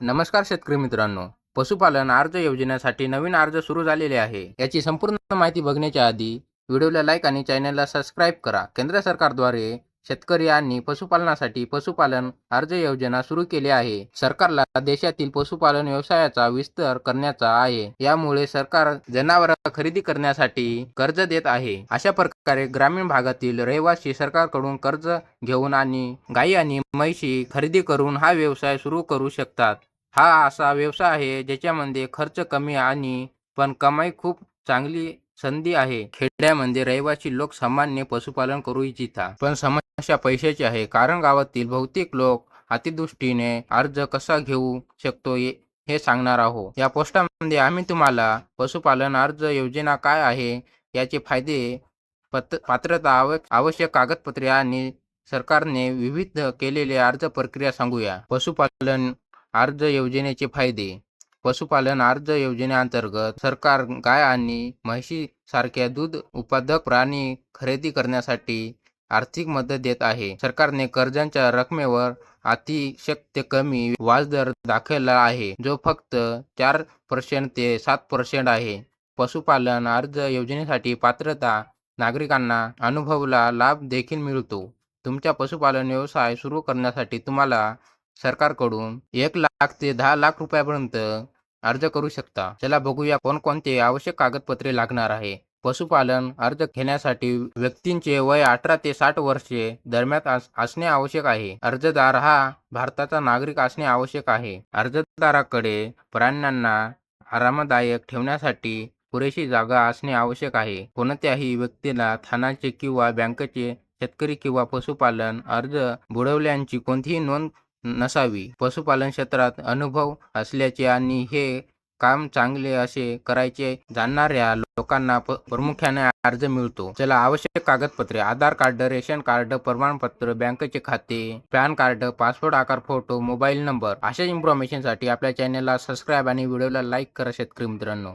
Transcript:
नमस्कार शेतकरी मित्रांनो. पशुपालन अर्ज योजनेसाठी नवीन अर्ज सुरू झालेले आहे. याची संपूर्ण माहिती बघण्याच्या आधी व्हिडिओला लाईक आणि चॅनलला सबस्क्राईब करा. केंद्र सरकारद्वारे शेतकरी आणि पशुपालनासाठी पशुपालन अर्ज योजना सुरू केली आहे. सरकारला देशातील पशुपालन व्यवसायाचा विस्तार करण्याचा आहे. यामुळे सरकार जनावर खरेदी करण्यासाठी कर्ज देत आहे. अशा प्रकारे ग्रामीण भागातील रहिवासी सरकारकडून कर्ज घेऊन आणि गायी आणि म्हैशी खरेदी करून हा व्यवसाय सुरू करू शकतात. हा असा व्यवसाय आहे ज्याच्यामध्ये खर्च कमी आणि पण कमाई खूप चांगली संधी आहे. खेड्यामध्ये रहिवासी लोक सामान्य पशुपालन करू इच्छिता पण समस्या पैशाची आहे. कारण गावातील बहुतेक लोक अतिदृष्टीने अर्ज कसा घेऊ शकतो हे सांगणार आहोत. या पोस्टामध्ये आम्ही तुम्हाला पशुपालन अर्ज योजना काय आहे याचे फायदे पत पात्रता आव आवश्यक कागदपत्रे आणि सरकारने विविध केलेले अर्ज प्रक्रिया सांगूया. पशुपालन अर्ज योजनेचे फायदे. पशुपालन अर्ज योजनेअंतर्गत सरकार गाय आणि म्हशी सारख्या दूध उत्पादक प्राणी खरेदी करण्यासाठी आर्थिक मदत देत आहे. सरकारने कर्जांच्या रकमेवर अतिशक्य कमी व्याजदर दाखवला आहे जो फक्त चार पर्सेंट ते सात पर्सेंट आहे. पशुपालन अर्ज योजनेसाठी पात्रता नागरिकांना अनुभवला लाभ देखील मिळतो. तुमच्या पशुपालन व्यवसाय सुरू करण्यासाठी तुम्हाला सरकारकडून एक लाख ते दहा लाख रुपयापर्यंत अर्ज करू शकता. चला बघूया कोणकोणते आवश्यक कागदपत्रे लागणार आहे. पशुपालन अर्ज घेण्यासाठी व्यक्तींचे वय अठरा ते साठ वर्षे दरम्यान असणे आवश्यक आहे. अर्जदार हा भारताचा नागरिक असणे आवश्यक आहे. अर्जदाराकडे प्राण्यांना आरामदायक ठेवण्यासाठी पुरेशी जागा असणे आवश्यक आहे. कोणत्याही व्यक्तीला थानाचे किंवा बँकेचे शेतकरी किंवा पशुपालन अर्ज बुडवल्यांची कोणतीही नोंद नसावी. पशुपालन क्षेत्रात अनुभव असल्याचे आणि हे काम चांगले असे करायचे जाणणाऱ्या लोकांना प- प्रामुख्याने अर्ज मिळतो. चला आवश्यक कागदपत्रे आधार कार्ड रेशन कार्ड प्रमाणपत्र बँकेचे खाते पॅन कार्ड पासपोर्ट आकार फोटो मोबाईल नंबर अशा इन्फॉर्मेशनसाठी आपल्या चॅनलला सबस्क्राईब आणि व्हिडिओला लाईक करा शेतकरी मित्रांनो.